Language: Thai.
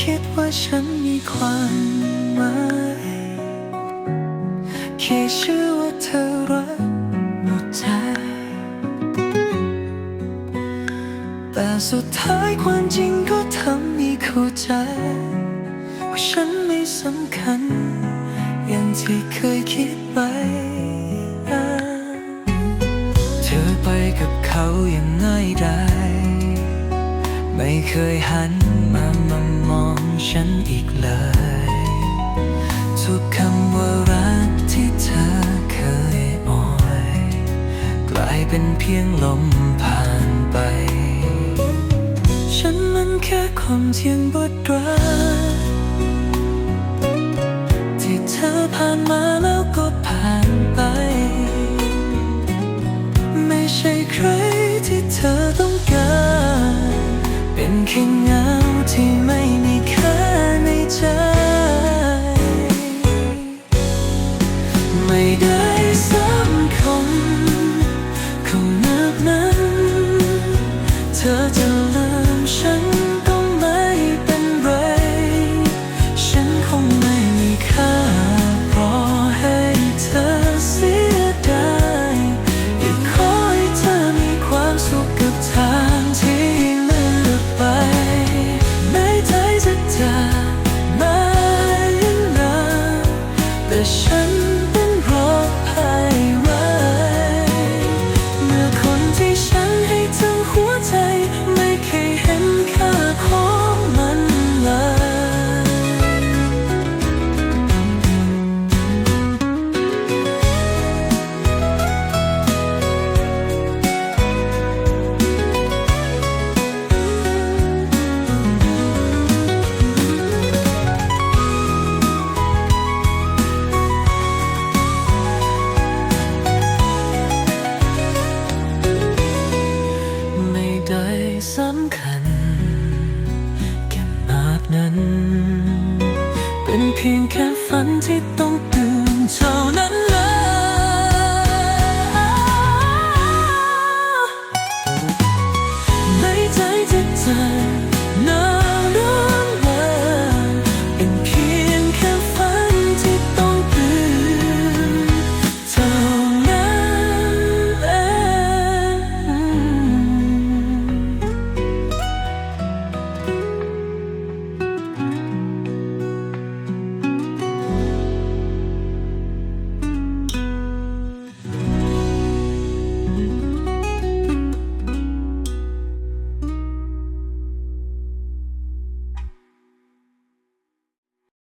คิดว่าฉันมีความหมายแค่เชื่อว่าเธอรักหมดใจ แต่สุดท้ายความจริงก็ทำให้เข้าใจ ว่าฉันไม่สำคัญ อย่างที่เคยคิดไป เธอไปกับเขาอย่างง่ายดายไม่เคยหันมามามอง ฉันอีกเลย ทุกคำว่ารักที่เธอเคยโอย กลายเป็นเพียงลมผ่านไป ฉันมันแค่ความเทียงบทรักที่เธอผ่านมาแล้วก็ผ่านไป ไม่ใช่ใครที่เธอต้องการ เป็นแค่เงาที่ไม่ ไม่ได้สำคัญคงนับนั้น เธอจะ นั้น เป็นเพียงแค่ฝันที่ต้องตื่นเท่านั้นแล้ว